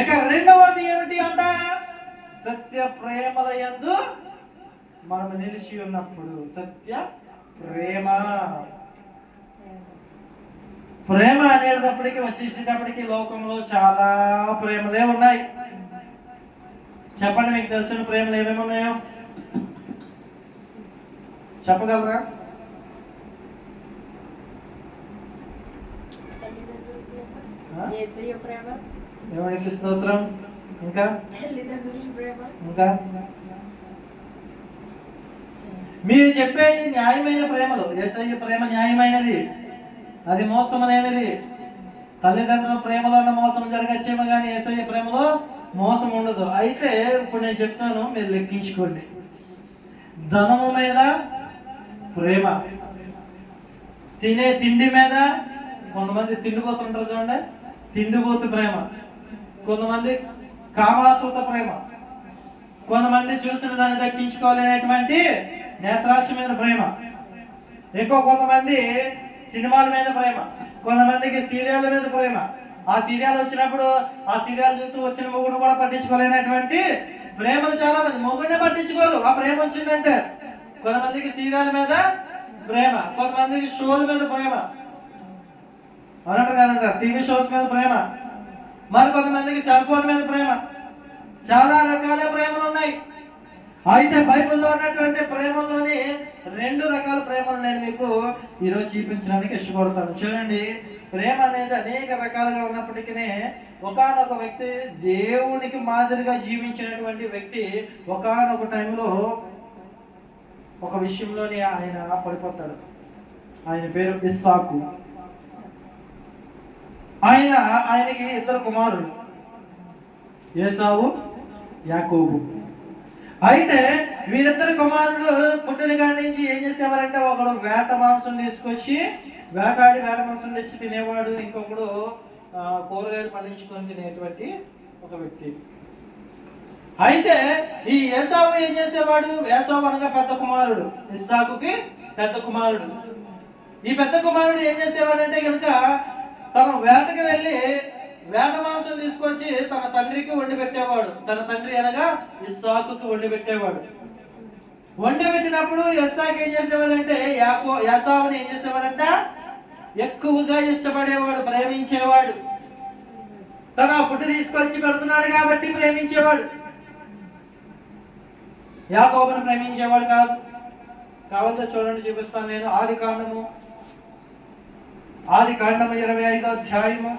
ఇక రెండవది ఏమిటి అంట సత్య ప్రేమల యందు మనం నిలిచి ఉన్నప్పుడు సత్య ప్రేమ. ప్రేమ అనేటప్పటికి వచ్చేసేటప్పటికి లోకంలో చాలా ప్రేమలే ఉన్నాయి. చెప్పండి మీకు తెలిసిన ప్రేమలు ఏమేమి ఉన్నాయో? చెప్పగలరా? ప్రేమ దేవునికి స్తోత్రం? ఇంకా? ఇంకా? మీరు చెప్పే న్యాయమైన ప్రేమలు. ఏసయ్య ప్రేమ న్యాయమైనది. అది మోసమనేది తల్లిదండ్రుల ప్రేమలో ఉన్న మోసం జరగచ్చేమో కానీ ఏసయ్య ప్రేమలో మోసం ఉండదు. అయితే ఇప్పుడు నేను చెప్తాను మీరు లెక్కించుకోండి. ధనము మీద ప్రేమ. తినే తిండి మీద కొంతమంది తిండిపోతుంటారు చూడండి. తిండిపోతు ప్రేమ. కొంతమంది కామాతృత ప్రేమ కొంతమంది చూసిన దాన్ని దక్కించుకోలేనటువంటి నేత్రాశ మీద ప్రేమ ఇంకో కొంతమంది సినిమాల మీద ప్రేమ కొంతమందికి సీరియల్ మీద ప్రేమ. ఆ సీరియల్ వచ్చినప్పుడు ఆ సీరియల్ చూస్తూ వచ్చిన మొగుడు కూడా పట్టించుకోలేనటువంటి ప్రేమలు చాలా మంది మొగుడినే పట్టించుకోరు. ఆ ప్రేమ వచ్చిందంటే కొంతమందికి సీరియల్ మీద ప్రేమ కొంతమందికి షోల మీద ప్రేమ. అన్నట్టు కదంటారు టీవీ షోస్ మీద ప్రేమ. మరి కొంతమందికి సెల్ ఫోన్ మీద ప్రేమ. చాలా రకాల ప్రేమలు ఉన్నాయి. అయితే బైబిల్లో ఉన్నటువంటి ప్రేమల్లోని రెండు రకాల ప్రేమలు నేను మీకు ఈరోజు చూపించడానికి ఇష్టపడతాను. చూడండి ప్రేమ అనేది అనేక రకాలుగా ఉన్నప్పటికీ ఒకానొక వ్యక్తి దేవునికి మాదిరిగా జీవించినటువంటి వ్యక్తి ఒకానొక టైంలో ఒక విషయంలోని ఆయన పడిపోతాడు. ఆయన పేరు ఇస్సాకు. ఆయన ఆయనకి ఇద్దరు కుమారుడు ఏసావు యాకోబు. అయితే వీరిద్దరు కుమారుడు పుట్టిన కాడి నుంచి ఏం చేసేవారంటే ఒకడు వేట మాంసం తీసుకొచ్చి వేటాడి వేట మాంసం తెచ్చి తినేవాడు. ఇంకొకడు కూరగాయలు పండించుకొని తినేటువంటి ఒక వ్యక్తి. అయితే ఈ ఏసావు ఏం చేసేవాడు? ఏసావు అనగా పెద్ద కుమారుడు. ఇస్సాకుకి పెద్ద కుమారుడు. ఈ పెద్ద కుమారుడు ఏం చేసేవాడంటే కనుక తన వేటకి వెళ్ళి వేట మాంసం తీసుకొచ్చి తన తండ్రికి వండి పెట్టేవాడు. తన తండ్రి అనగా ఇస్సాకుకి వండి పెట్టేవాడు. వండి పెట్టినప్పుడు ఎస్సాక్ ఏం చేసేవాడంటే యాకో యాసావుని ఏం చేసేవాడంట? ఎక్కువగా ఇష్టపడేవాడు ప్రేమించేవాడు. తన ఫుడ్ తీసుకొచ్చి పెడుతున్నాడు కాబట్టి ప్రేమించేవాడు. యాకోబుని ప్రేమించేవాడు కాదు. కావాల్సి చూడండి చూపిస్తాను నేను. ఆది కాండము. ఆది కాండము ఇరవై ఐదో అధ్యాయము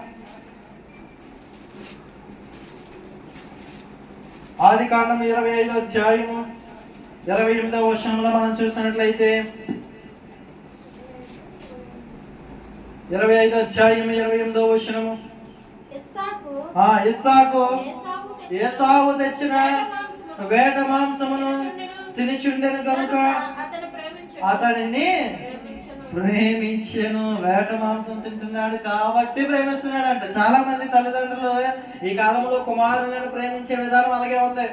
ఆది కాండము ఇరవై ఐదో అధ్యాయము ఇరవై ఎనిమిదవ వర్షంలో మనం చూసినట్లయితే ఇరవై ఐదో అధ్యాయము ఇరవై ఎనిమిదవ వర్షము ఇస్సాకు ఏసావు తెచ్చిన వేట మాంసమును తినుచుండెను. కనుక. అతనిని ప్రేమించను. వేట మాంసం తింటున్నాడు కాబట్టి ప్రేమిస్తున్నాడు అంట చాలా మంది తల్లిదండ్రులు ఈ కాలంలో కుమారులను ప్రేమించే విధానం అలాగే ఉంది.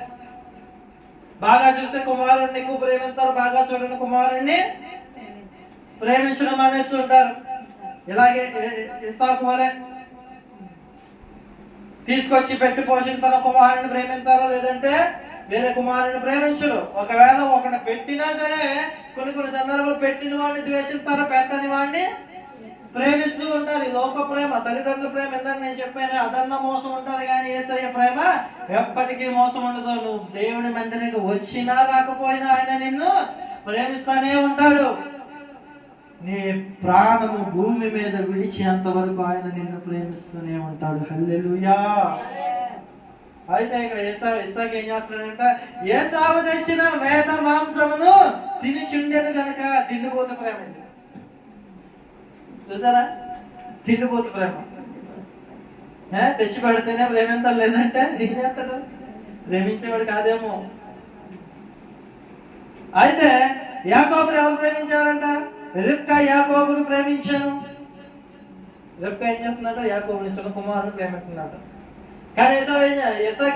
బాగా చూసే కుమారుణ్ణి ఎక్కువ ప్రేమిస్తారు. బాగా చూడని కుమారుణ్ణి ప్రేమించడం మానేస్తుంటారు ఇలాగే ఇ- వలె తీసుకొచ్చి పెట్టి పోషణ తన కుమారుని ప్రేమిస్తారో? లేదంటే వేరే కుమారుని ప్రేమించరు ఒకవేళ ఒకటి పెట్టినా సరే కొన్ని కొన్ని సందర్భాలు పెట్టిన వాడిని ద్వేషిస్తారు పెట్టని వాడిని? ప్రేమిస్తూ ఉంటారు. ఈ లోక ప్రేమ తల్లిదండ్రుల ప్రేమ ఇందాక నేను చెప్పాను. అదన్న మోసం ఉంటుంది కానీ ఏసయ్య ప్రేమ ఎప్పటికీ మోసం ఉండదు. నువ్వు దేవుని మందిరికి వచ్చినా రాకపోయినా ఆయన నిన్ను ప్రేమిస్తానే ఉంటాడు. నీ ప్రాణము భూమి మీద విడిచేంత వరకు ఆయన నిన్ను ప్రేమిస్తూనే ఉంటాడు. హల్లెలుయా. అయితే ఇక్కడ ఏసా ఇస్సాకి ఏం చేస్తున్నాడంట? ఏసావు తెచ్చిన వేట మాంసమును తిని చుండెను గనక తిండిపోతు ప్రేమ చూసారా? తిండిపోతు ప్రేమ. తెచ్చి పెడితేనే ప్రేమింతాడు లేదంటే ఏం చేస్తాడు? ప్రేమించేవాడు కాదేమో. అయితే యాకోబుని ఎవరు ప్రేమించారంట? రిప్కా యాకోబుని ప్రేమించాను. రిప్కా ఏం చేస్తున్నాడు యాకోబుని చిన్న కుమారుని ప్రేమిస్తున్నాడు కానీ ఏసావు ఏం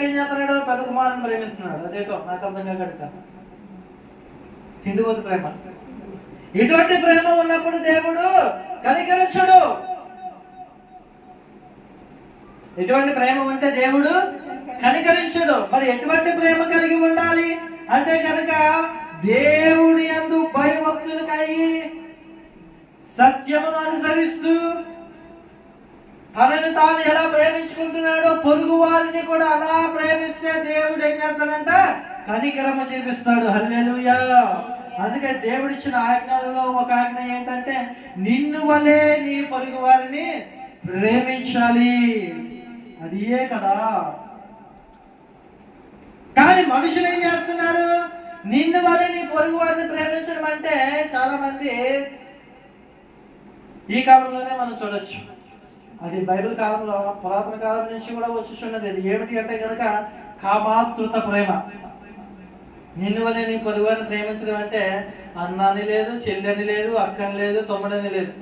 ఏం చేస్తున్నాడు? పెద్ద కుమారుని ప్రేమిస్తున్నాడు. అదేటో నాకు అర్థం కడతాను తిండిపోతు ప్రేమ. ఇటువంటి ప్రేమ ఉన్నప్పుడు దేవుడు కనికరించడు. ఎటువంటి ప్రేమ ఉంటే దేవుడు కనికరించడు. మరి ఎటువంటి ప్రేమ కలిగి ఉండాలి? అంటే కనుక దేవుడి యందు భయభక్తులు కలిగి సత్యమును అనుసరిస్తూ తనని తాను ఎలా ప్రేమించుకుంటున్నాడో పొరుగు వారిని కూడా అలా ప్రేమిస్తే దేవుడు ఏం చేస్తాడంట? కనికరమ చూపిస్తాడు. హల్లెలుయా. అందుకే దేవుడు ఇచ్చిన ఆజ్ఞలలో ఒక ఆజ్ఞ ఏంటంటే నిన్ను వలే నీ పొరుగు వారిని ప్రేమించాలి. అది ఏ కదా. కానీ మనుషులు ఏం చేస్తున్నారు? నిన్ను వల్ల నీ పొరుగు వారిని ప్రేమించడం అంటే చాలా మంది ఈ కాలంలోనే మనం చూడొచ్చు. అది బైబిల్ కాలంలో పురాతన కాలం నుంచి కూడా వచ్చుచున్నది అది. ఏమిటి అంటే కనుక కామాతృత ప్రేమ. నిన్ను వల్ల నీ పొరుగువారిని ప్రేమించడం అంటే అన్నాని లేదు చెల్లని లేదు అక్కని లేదు తమ్ముడని లేదు.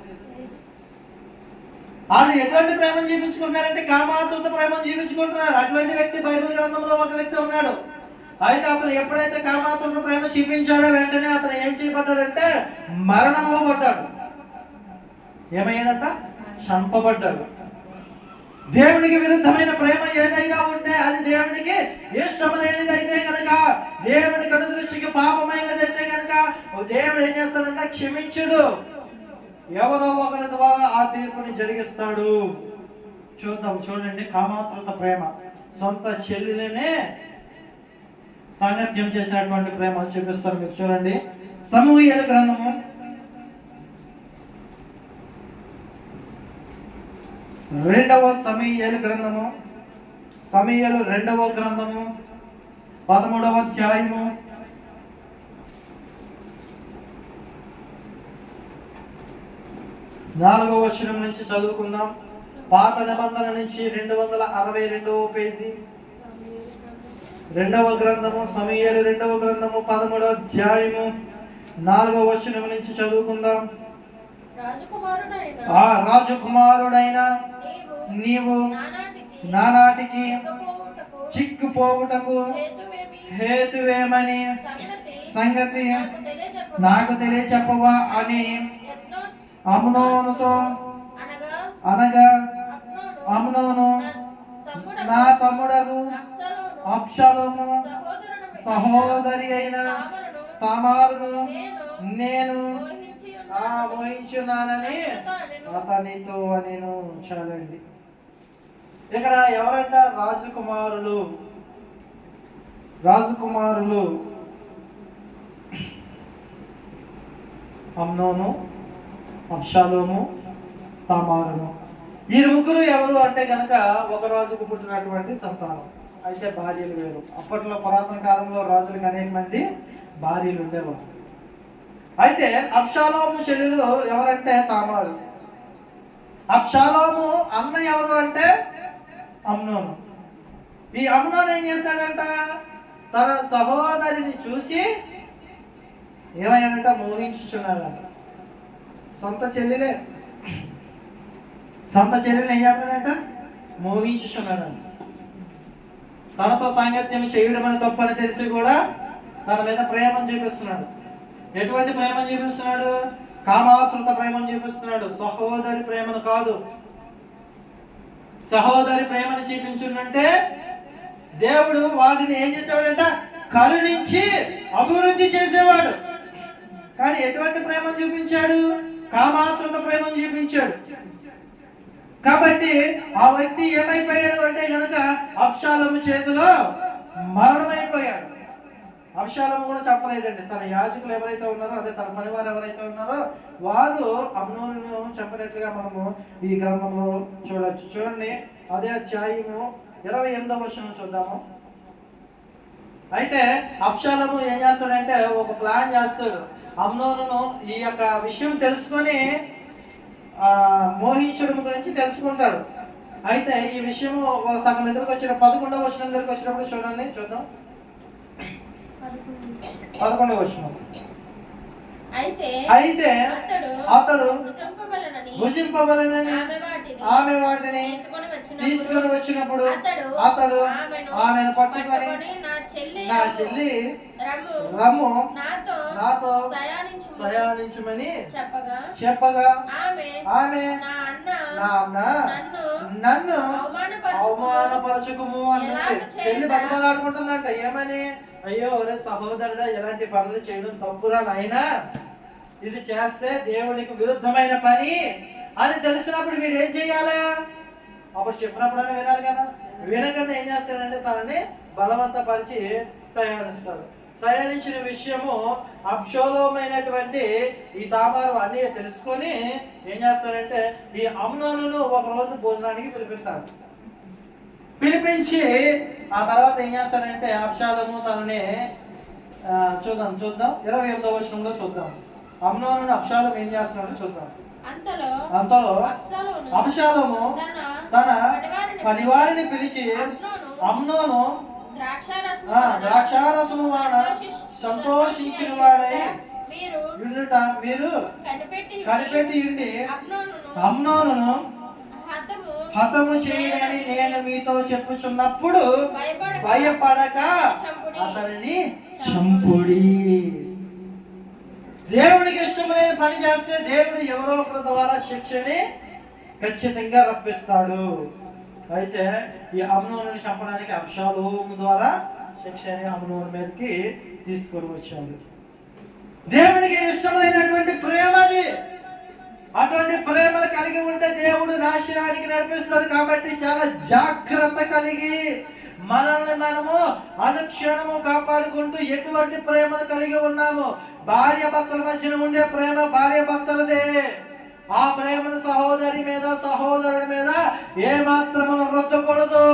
వాళ్ళు ఎటువంటి ప్రేమను జీవించుకుంటున్నారంటే కామాతృత ప్రేమను జీవించుకుంటున్నారు అటువంటి వ్యక్తి బైబిల్ గ్రంథంలో ఒక వ్యక్తి ఉన్నాడు. అయితే అతను ఎప్పుడైతే కామాతృత ప్రేమ చూపించాడో వెంటనే అతను ఏం చేయబడ్డాడంటే మరణమవబడ్డాడు ఏమయ్యాడంట? చంపబడ్డారు. దేవునికి విరుద్ధమైన ప్రేమ ఏదైనా ఉంటే అది దేవునికి ఇష్టం అయితే కనుక దేవుని కనుదృష్టికి పాపమైనది అయితే కనుక దేవుడు ఏం చేస్తాడంటే క్షమించుడు. ఎవరో ఒకరి ద్వారా ఆ తీర్పుని జరిగిస్తాడు. చూద్దాం చూడండి కామాతృత ప్రేమ. సొంత చెల్లెలనే సాంగత్యం చేసినటువంటి ప్రేమ చూపిస్తారు మీకు. చూడండి. సమూహ గ్రంథము రెండవ సమీయలు గ్రంథము. సమీయలు రెండవ గ్రంథము. పదమూడవ అధ్యాయము. నాలుగవ వచనం నుంచి చదువుకుందాం. పాత నిబంధన నుంచి రెండు వందల అరవై రెండవ పేజీ. రెండవ గ్రంథము సమీయలు రెండవ గ్రంథము పదమూడవ అధ్యాయము. నాలుగవ వచనం నుంచి చదువుకుందాం. రాజకుమారుడైన ఆ రాజకుమారుడైన నీవు నానాటికి చిక్కుపోవుటకు హేతువేమి? హేతువేమని సంగతి నాకు తెలియచెప్పవా? అని అమ్నోనుతో అనగా అమ్నోను నా తమ్ముడగు అబ్షాలోను అప్షలోము సహోదరి అయిన తామరును నేను. మోహించున్నానని అతనితో నేను చాలండి ఇక్కడ ఎవరంట? రాజకుమారులు. రాజకుమారులు. అమ్నోను అంశాలోము తామారును. ఈ ముగ్గురు ఎవరు అంటే కనుక ఒక రాజుకు పుట్టినటువంటి సంతానం అయితే భార్యలు వేరు. అప్పట్లో పురాతన కాలంలో రాజులకు అనేక మంది భార్యలు ఉండేవారు. అయితే అప్షాలోము చెల్లెలు ఎవరంటే తామారు. అప్షాలోము అన్న ఎవరు అంటే అమ్నోను. ఈ అమ్నోను ఏం చేశాడంట తన సహోదరిని చూసి ఏమయ్యాడంట? మోహించుచున్నాడంట. సొంత చెల్లెలే. సొంత చెల్లెలు ఏం చేస్తాడంట? మోహించుచున్నాడంట. తనతో సాంగత్యం చేయడం అని తప్పని తెలిసి కూడా తన మీద ప్రేమను చూపిస్తున్నాడు. ఎటువంటి ప్రేమను చూపిస్తున్నాడు? కామాతృత ప్రేమను చూపిస్తున్నాడు. సహోదరి ప్రేమను కాదు. సహోదరి ప్రేమను చూపించుంటే దేవుడు వాటిని ఏం చేసేవాడంట? కరుణించి అభివృద్ధి చేసేవాడు. కానీ ఎటువంటి ప్రేమను చూపించాడు? కామాత్రత ప్రేమను చూపించాడు. కాబట్టి ఆ వ్యక్తి ఏమైపోయాడు అంటే కనుక అప్షాలము చేతిలో మరణమైపోయాడు. అప్షాలము కూడా చెప్పలేదండి. తన యాజకులు ఎవరైతే ఉన్నారో అదే తన పనివారు ఎవరైతే ఉన్నారో వారు అమ్నోను చెప్పినట్లుగా మనము ఈ గ్రంథంలో చూడవచ్చు చూడండి అదే అధ్యాయము ఇరవై ఎనిమిదవ వర్షం చూద్దాము. అయితే అప్షాలము ఏం చేస్తాడంటే ఒక ప్లాన్ చేస్తాడు. అమ్నోను ఈ యొక్క విషయం తెలుసుకొని ఆ, మోహించడం గురించి తెలుసుకుంటాడు. అయితే ఈ విషయము సగం దగ్గరకు వచ్చిన పదకొండవ వచ్చిన దగ్గరకు వచ్చినప్పుడు చూడండి చూద్దాం. పదకొండవ వచ్చిన అయితే అయితే అతడు భుజింపవలనని ఆమె వాటిని తీసుకొని వచ్చినప్పుడు అతడు ఆమెను పట్టుకొని నా చెల్లి నా చెల్లి రమ్ము నాతో సయానించమని చెప్పగా చెప్పగా ఆమె ఆమె నా అన్న నన్ను నన్ను అవమానపరచు అవమానపరచకము అన్నది? చెల్లి బతిమలాడుకుంటుందంట ఏమని? అయ్యో ఒరే సహోదరుడా ఎలాంటి పనులు చేయడం తప్పురా నాయనా. ఇది చేస్తే దేవునికి విరుద్ధమైన పని అని తెలిసినప్పుడు వీడు ఏం చేయాలి? అప్పుడు చెప్పినప్పుడైనా వినాలి కదా. వినకుండా ఏం చేస్తారంటే తనని బలవంతపరిచి సయానిస్తారు సయానించిన విషయము అప్షోలోమైనటువంటి ఈ తామారు అన్నీ తెలుసుకొని ఏం చేస్తారంటే ఈ అమ్నోను ఒక రోజు భోజనానికి పిలిపిస్తారు పిలిపించి ఆ తర్వాత ఏం చేస్తారంటే అప్షాలము తనని చూద్దాం చూద్దాం. ఇరవై ఎనిమిదో వచనంలో చూద్దాం. అమ్నోను అప్షాలం ఏం చేస్తున్నాడో చూద్దాం. అంతలో అప్షాలము తన పనివారిని పిలిచి అమ్నోను ద్రాక్షారసము సంతోషి- సంతోషించిన వాడై మీరు కనిపెట్టి ఉండి అమ్నోను హతము చేయడని నేను మీతో చెప్పుచున్నప్పుడు భయపడక. అతనిని చంపుడి. దేవుడికి ఇష్టమైన పని చేస్తే దేవుడు ఎవరో ఒకరి ద్వారా శిక్షని ఖచ్చితంగా రప్పిస్తాడు. అయితే ఈ అమ్నోని చంపడానికి అబ్షాలోము ద్వారా శిక్షని అమ్నోని మీదకి తీసుకొని వచ్చాడు. దేవునికి ఇష్టమైనటువంటి ప్రేమ అది. అటువంటి ప్రేమలు కలిగి ఉంటే దేవుడు నాశనానికి నడిపిస్తాడు కాబట్టి చాలా జాగ్రత్త కలిగి మనల్ని మనము అనుక్షణము కాపాడుకుంటూ ఎటువంటి ప్రేమను కలిగి ఉన్నాము భార్య భర్తల మధ్యన ఉండే ప్రేమ భార్య భర్తలదే. ఆ ప్రేమను సహోదరి మీద సహోదరుడి మీద ఏ మాత్రమును రుద్దకూడదు.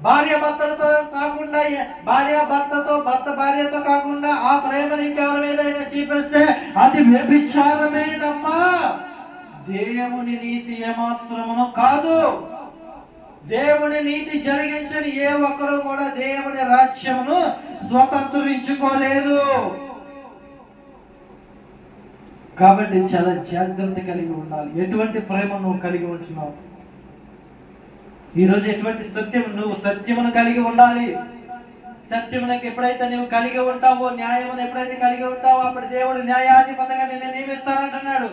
భార్య భర్తలతో కాకుండా భార్య భర్తతో భర్త భార్యతో కాకుండా ఆ ప్రేమను ఇంకెవరి మీద చూపిస్తే అది వ్యభిచారమేదమ్మా దేవుని నీతి ఏమాత్రమును కాదు. దేవుని నీతి జరిగించని ఏ ఒక్కరు కూడా దేవుని రాజ్యమును స్వతంత్రించుకోలేరు. కాబట్టి చాలా జాగ్రత్త కలిగి ఉండాలి. ఎటువంటి ప్రేమ నువ్వు కలిగి ఉంటున్నావు ఈ రోజు ఎటువంటి సత్యం? నువ్వు సత్యమును కలిగి ఉండాలి. సత్యమునకు ఎప్పుడైతే నువ్వు కలిగి ఉంటావో న్యాయమును ఎప్పుడైతే కలిగి ఉంటావో అప్పుడు దేవుడు న్యాయాధిపతిగా నిన్ను నియమిస్తానంటున్నాడు.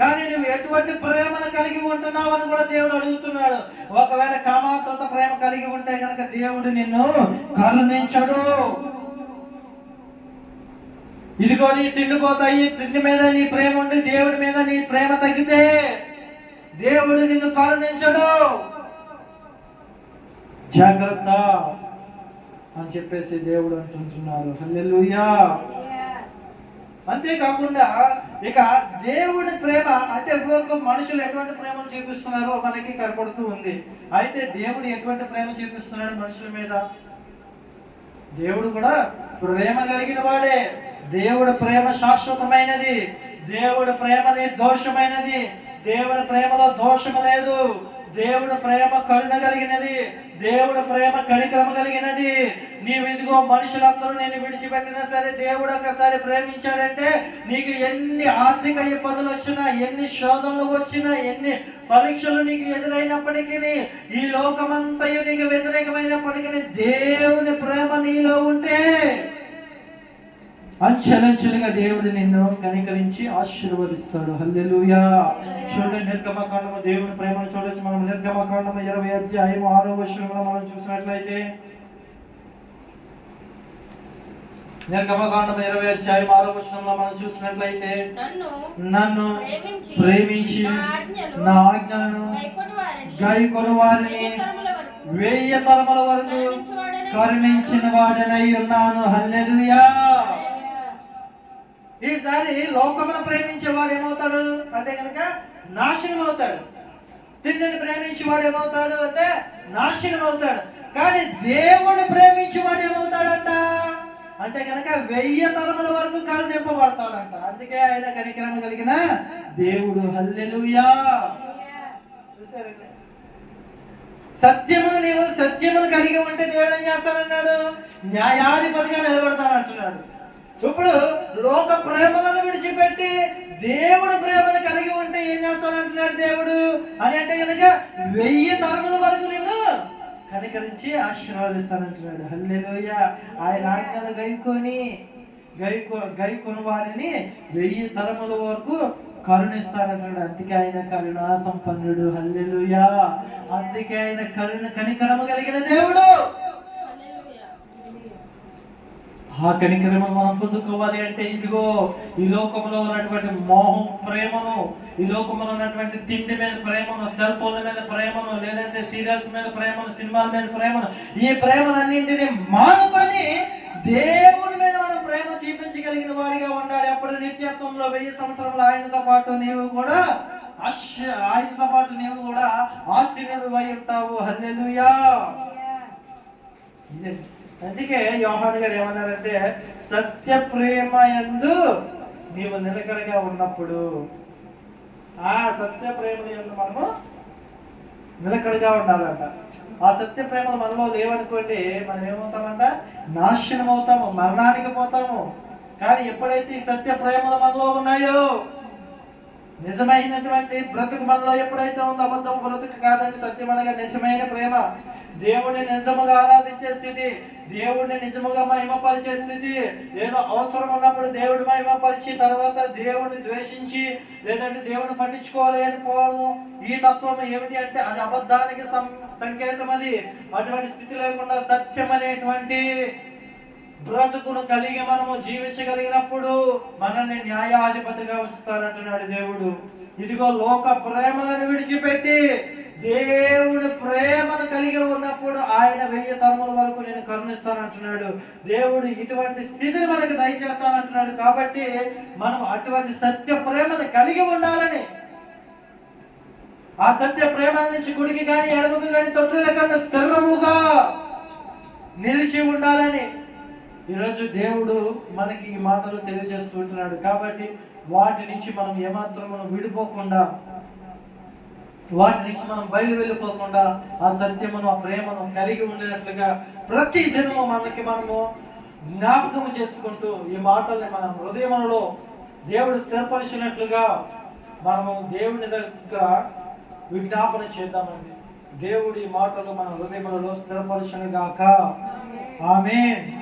కానీ నువ్వు ఎటువంటి ప్రేమను కలిగి ఉంటున్నావు అని కూడా దేవుడు అడుగుతున్నాడు. ఒకవేళ కామాతృత ప్రేమ కలిగి ఉంటే కనుక దేవుడు నిన్ను కరుణించడు. ఇదిగో నీ తిండిపోతాయి తిండి మీద నీ ప్రేమ ఉండి దేవుడి మీద నీ ప్రేమ తగ్గితే దేవుడు నిన్ను కరుణించడు. జాగ్రత్త. అని చెప్పేసి దేవుడు అంటుంటున్నారు హల్లెలూయా. అంతేకాకుండా ఇక దేవుడి ప్రేమ అంటే ఇప్పటివరకు మనుషులు ఎటువంటి ప్రేమను చూపిస్తున్నారో మనకి కనపడుతూ ఉంది. అయితే దేవుడు ఎటువంటి ప్రేమ చూపిస్తున్నాడు మనుషుల మీద? దేవుడు కూడా ప్రేమ కలిగిన వాడే. దేవుడు ప్రేమ శాశ్వతమైనది. దేవుడు ప్రేమ నిర్దోషమైనది. దేవుడి ప్రేమలో దోషము లేదు. దేవుడు ప్రేమ కరుణ కలిగినది. దేవుడు ప్రేమ కనిక్రమ కలిగినది. నీవు ఇదిగో మనుషులందరూ నేను విడిచిపెట్టినా సరే దేవుడు ఒకసారి ప్రేమించాడంటే నీకు ఎన్ని ఆర్థిక ఇబ్బందులు వచ్చినా ఎన్ని శోధనలు వచ్చినా ఎన్ని పరీక్షలు నీకు ఎదురైనప్పటికీ ఈ లోకమంతయు నీకు వ్యతిరేకమైనప్పటికీ దేవుని ప్రేమ నీలో ఉంటే అంచెలంచెలుగా దేవుడు నిన్ను కనికరించి ఆశీర్వదిస్తాడు. హల్లెలూయా. చూడండి నిర్గమకాండము దేవుని ప్రేమను చూడొచ్చు మనం. నిర్గమకాండము ఇరవై అధ్యాయం ఆరో వర్షంలో మనం చూసినట్లయితే నిర్గమకాండము ఇరవై అధ్యాయం ఆరో వర్షంలో మనం చూసినట్లయితే నన్ను ప్రేమించి నా ఆజ్ఞలు నా ఆజ్ఞలను గైకొని వారిని వెయ్యి తరముల వరకు కరుణించిన వాడనై ఉన్నాను. హల్లెలూయా. ఈసారి లోకమును ప్రేమించేవాడు ఏమవుతాడు? అంటే కనుక నాశనం అవుతాడు తిండిని ప్రేమించేవాడు ఏమవుతాడు అంటే నాశనం అవుతాడు కానీ దేవుని ప్రేమించేవాడు ఏమవుతాడంట? అంటే కనుక వెయ్యి తరముల వరకు కరుణింపబడతాడంట. అందుకే ఆయన కనికరమ కలిగిన దేవుడు. హల్లెలుయా. చూసారండి సత్యమును నీవు సత్యమును కలిగి ఉంటే దేవుడు ఏం చేస్తానన్నాడు? న్యాయాధిపతిగా నిలబడతానంటున్నాడు. ఇప్పుడు లోక ప్రేమలను విడిచిపెట్టి దేవుడు ప్రేమను కలిగి ఉంటే ఏం చేస్తానంటున్నాడు దేవుడు? అని అంటే కనుక వెయ్యి తరముల వరకు నిన్ను కనికరించి ఆశీర్వాదిస్తానంటున్నాడు. హల్లెలోయ. ఆయన ఆజ్ఞలు గైకొని గైకో గైకొని వారిని వెయ్యి తరముల వరకు కరుణిస్తానంటున్నాడు. అందుకే ఆయన కరుణ సంపన్నుడు. హల్లెలుయా. అందుకే ఆయన కరుణ కనికరము కలిగిన దేవుడు. ఆ కనికరము మనం పొందుకోవాలి అంటే ఇదిగో ఈ లోకంలో ఉన్నటువంటి మోహం ప్రేమను ఈ లోకంలో ఉన్నటువంటి తిండి మీద ప్రేమను సెల్ ఫోన్ల మీద ప్రేమను లేదంటే సీరియల్స్ మీద ప్రేమను సినిమాల మీద ప్రేమను ఈ ప్రేమలన్నింటినీ మానుకొని దేవుడి మీద మనం ప్రేమ చూపించగలిగిన వారిగా ఉండాలి. అప్పుడు నిత్యత్వంలో వెయ్యి సంవత్సరంలో ఆయనతో పాటు నీవు కూడా ఆయనతో పాటు నీవు కూడా ఆశీర్వదమై ఉంటావు. హల్లెలూయా. ఇదే. అందుకే యోహాన్ గారు ఏమన్నారంటే సత్య ప్రేమ యందు నీవు నిలకడగా ఉన్నప్పుడు ఆ సత్య ప్రేమ యందు మనము నిలకడగా ఉండాలంట. ఆ సత్య ప్రేమలు మనలో లేవనుకోండి మనం ఏమవుతామంట? నాశనం అవుతాము మరణానికి పోతాము. కానీ ఎప్పుడైతే ఈ సత్య ప్రేమలు మనలో ఉన్నాయో నిజమైనటువంటి బ్రతుకు మనలో ఎప్పుడైతే ఉందో అబద్ధం బ్రతుకు కాదండి సత్యం అనగా నిజమైన ప్రేమ. దేవుడిని నిజముగా ఆరాధించే స్థితి దేవుడిని నిజముగా మహిమపరిచే స్థితి. ఏదో అవసరం ఉన్నప్పుడు దేవుడు మహిమపరిచి తర్వాత దేవుడిని ద్వేషించి లేదంటే దేవుడిని పట్టించుకోలేని పోవడం ఈ తత్వం ఏమిటి అంటే అది అబద్ధానికి సం- సంకేతం అది అటువంటి స్థితి లేకుండా సత్యం అనేటువంటి బ్రతుకును కలిగి మనము జీవించగలిగినప్పుడు మనల్ని న్యాయాధిపతిగా ఉంచుతాడంటున్నాడు దేవుడు. ఇదిగో లోక ప్రేమలను విడిచిపెట్టి దేవుడి ప్రేమను కలిగి ఉన్నప్పుడు ఆయన వెయ్యి తరముల వరకు నేను కరుణిస్తానంటున్నాడు. దేవుడు ఇటువంటి స్థితిని మనకు దయచేస్తానంటున్నాడు కాబట్టి మనం అటువంటి సత్య ప్రేమను కలిగి ఉండాలని ఆ సత్య ప్రేమ నుంచి గుడికి కానీ ఎడమకు కానీ తొట్టు లేకుండా స్థిరముగా నిలిచి ఉండాలని ఈరోజు దేవుడు మనకి ఈ మాటలు తెలియజేస్తుంటున్నాడు కాబట్టి వాటి నుంచి మనం ఏమాత్రం మనం విడిపోకుండా వాటి నుంచి మనం బయలు వెళ్ళిపోకుండా ఆ సత్యమును ఆ ప్రేమను కలిగి ఉండినట్లుగా ప్రతి దినము మనకి మనము జ్ఞాపకం చేసుకుంటూ ఈ మాటల్ని మన హృదయంలో దేవుడు స్థిరపరిచినట్లుగా మనము దేవుని దగ్గర విజ్ఞాపన చేద్దామండి. దేవుడి మాటలు మన హృదయములలో స్థిరపరచునుగాక ఆమేన్.